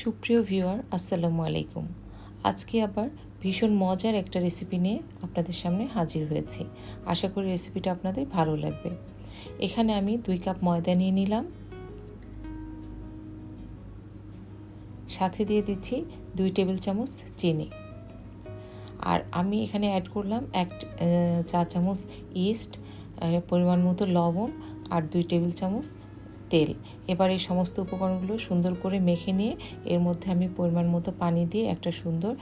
সুপ্রিয় ভিউয়ার, আসসালামু আলাইকুম। আজকে আবার ভীষণ মজার একটা রেসিপি নিয়ে আপনাদের সামনে হাজির হয়েছি। আশা করি রেসিপিটা আপনাদের ভালো লাগবে। এখানে আমি দুই কাপ ময়দা নিয়ে নিলাম। সাথে দিয়ে দিচ্ছি দুই টেবিল চামচ চিনি। আর আমি এখানে অ্যাড করলাম এক চা চামচ ইস্ট পরিমাণ মতো লবণ আর দুই টেবিল চামচ তেল। এবার এই সমস্ত উপকরণগুলো সুন্দর করে মেখে নিয়ে এর মধ্যে আমি পরিমাণ মতো পানি দিয়ে একটা সুন্দর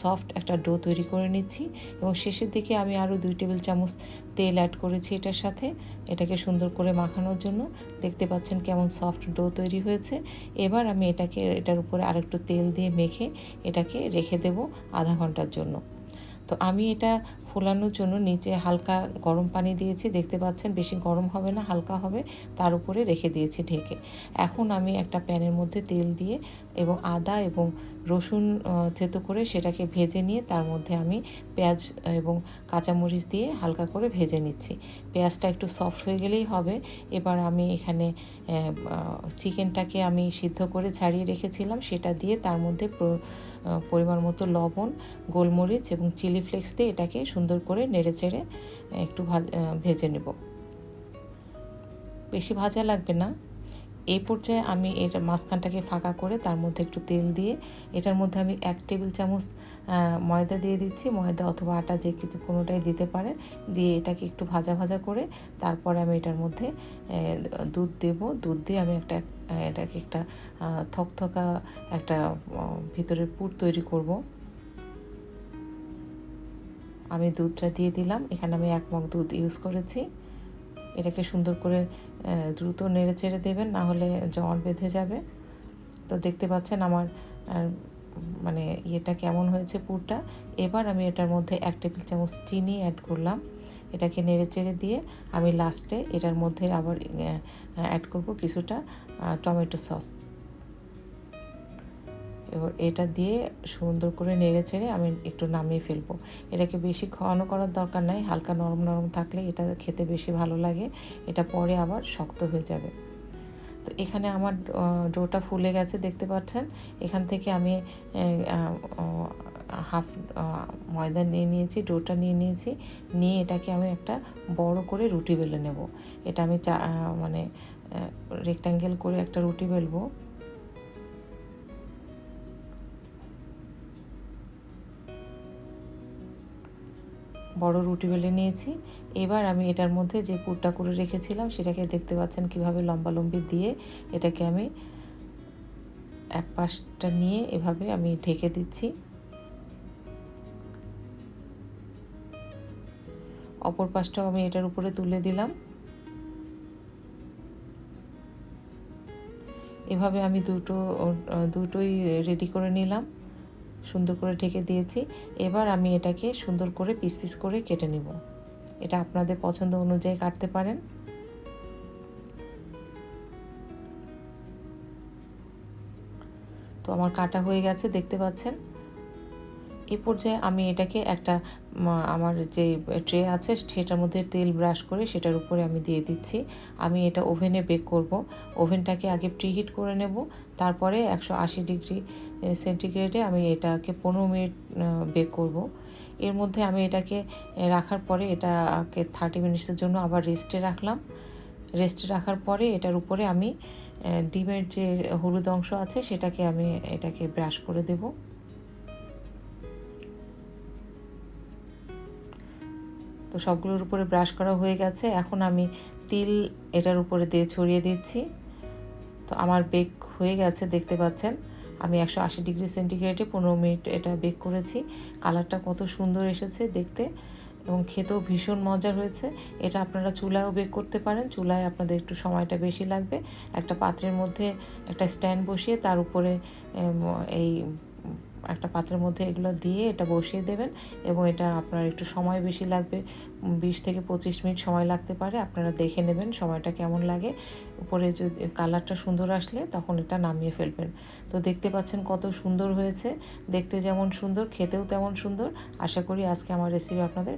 সফট একটা ডো তৈরি করে নিচ্ছি এবং শেষের দিকে আমি আরও দুই টেবিল চামচ তেল অ্যাড করেছি এটার সাথে। এটাকে সুন্দর করে মাখানোর জন্য দেখতে পাচ্ছেন কেমন সফট ডো তৈরি হয়েছে। এবার আমি এটাকে, এটার উপরে আরেকটু তেল দিয়ে মেখে এটাকে রেখে দেব আধা ঘণ্টার জন্য। তো আমি এটা ফোলানোর জন্য নিচে হালকা গরম পানি দিয়েছি, দেখতে পাচ্ছেন বেশি গরম হবে না, হালকা হবে, তার উপরে রেখে দিয়েছি ঢেকে। এখন আমি একটা প্যানের মধ্যে তেল দিয়ে এবং আদা এবং রসুন থেতো করে সেটাকে ভেজে নিয়ে তার মধ্যে আমি পেঁয়াজ এবং কাঁচামরিচ দিয়ে হালকা করে ভেজে নিচ্ছি। পেঁয়াজটা একটু সফট হয়ে গেলেই হবে। এবার আমি এখানে চিকেনটাকে আমি সিদ্ধ করে ছাড়িয়ে রেখেছিলাম, সেটা দিয়ে তার মধ্যে পরিমাণ মতো লবণ, গোলমরিচ এবং চিলি ফ্লেক্স দিয়ে এটাকে সুন্দর করে নেড়ে চেড়ে একটু ভেজে নেব। বেশি ভাজা লাগবে না। এই পর্যায়ে আমি এটা মাঝখানটাকে ফাঁকা করে তার মধ্যে একটু তেল দিয়ে, এটার মধ্যে আমি এক টেবিল চামচ ময়দা দিয়ে দিচ্ছি। ময়দা অথবা আটা যে কিছু কোনোটাই দিতে পারে দিয়ে এটাকে একটু ভাজা ভাজা করে তারপরে আমি এটার মধ্যে দুধ দেব। দুধ দিয়ে আমি একটা, এটাকে একটা থকথকা একটা ভিতরের পুর তৈরি করব। আমি দুধটা দিয়ে দিলাম। এখানে আমি এক মগ দুধ ইউজ করেছি। এটাকে সুন্দর করে দ্রুত নেড়ে চেড়ে দেবেন, না হলে জমাট বেঁধে যাবে। তো দেখতে পাচ্ছেন আমার মানে ইয়েটা কেমন হয়েছে পুরটা। এবার আমি এটার মধ্যে এক টেবিল চামচ চিনি অ্যাড করলাম। এটাকে নেড়ে চেড়ে দিয়ে আমি লাস্টে এটার মধ্যে আবার অ্যাড করব কিছুটা টমেটো সস এবার এটা দিয়ে সুন্দর করে নেড়ে চেড়ে আমি একটু নামিয়ে ফেলব। এটাকে বেশি ঘন করার দরকার নাই, হালকা নরম নরম থাকলে এটা খেতে বেশি ভালো লাগে, এটা পরে আবার শক্ত হয়ে যাবে। তো এখানে আমার ডোটা ফুলে গেছে, দেখতে পাচ্ছেন? এখান থেকে আমি হাফ ময়দা নিয়ে নিয়েছি, ডোটা নিয়ে নিয়েছি, নিয়ে এটাকে আমি একটা বড় করে রুটি বেলে নেব। এটা আমি চা মানে রেক্ট্যাঙ্গেল করে একটা রুটি বেলবো। বড় রুটি বেলে নিয়েছি। এবার আমি এটার মধ্যে যে পুরটা করে রেখেছিলাম, সেটাকে দেখতে পাচ্ছেন কীভাবে লম্বা লম্বি দিয়ে এটাকে আমি এক পাশটা নিয়ে এভাবে আমি ঢেকে দিচ্ছি। অপর পাশটাও আমি এটার উপরে তুলে দিলাম। এভাবে আমি দুটো, দুটোই রেডি করে নিলাম। সুন্দর করে ঢেকে দিয়েছি। এবার আমি এটাকে সুন্দর করে পিস পিস করে কেটে নেব। এটা আপনাদের পছন্দ অনুযায়ী কাটতে পারেন। তো আমার কাটা হয়ে গেছে, দেখতে পাচ্ছেন? এ পর্যায়ে আমি এটাকে একটা আমার যে ট্রে আছে সেটার মধ্যে তেল ব্রাশ করে সেটার উপরে আমি দিয়ে দিচ্ছি। আমি এটা ওভেনে বেক করব। ওভেনটাকে আগে প্রিহিট করে নেব। তারপরে একশো আশি ডিগ্রি সেন্টিগ্রেডে আমি এটাকে পনেরো মিনিট বেক করব। এর মধ্যে আমি এটাকে রাখার পরে এটাকে থার্টি মিনিটসের জন্য আবার রেস্টে রাখলাম। রেস্টে রাখার পরে এটার উপরে আমি ডিমের যে হলুদ অংশ আছে সেটাকে আমি এটাকে ব্রাশ করে দেবো। তো সবগুলোর উপরে ব্রাশ করা হয়ে গেছে। এখন আমি তিল এটার উপরে দিয়ে ছড়িয়ে দিচ্ছি। তো আমার বেক হয়ে গেছে, দেখতে পাচ্ছেন। আমি একশো আশি ডিগ্রি সেন্টিগ্রেডে পনেরো মিনিট এটা বেক করেছি। কালারটা কত সুন্দর এসেছে দেখতে এবং খেতেও ভীষণ মজার হয়েছে। এটা আপনারা চুলায়ও বেক করতে পারেন, চুলায় আপনাদের একটু সময়টা বেশি লাগবে। একটা পাত্রের মধ্যে একটা স্ট্যান্ড বসিয়ে তার উপরে এই একটা পাত্রের মধ্যে এগুলো দিয়ে এটা বসিয়ে দেবেন এবং এটা আপনার একটু সময় বেশি লাগবে, বিশ থেকে পঁচিশ মিনিট সময় লাগতে পারে, আপনারা দেখে নেবেন সময়টা কেমন লাগে। উপরে যদি কালারটা সুন্দর আসলে তখন এটা নামিয়ে ফেলবেন। তো দেখতে পাচ্ছেন কত সুন্দর হয়েছে, দেখতে যেমন সুন্দর, খেতেও তেমন সুন্দর। আশা করি আজকে আমার রেসিপি আপনাদের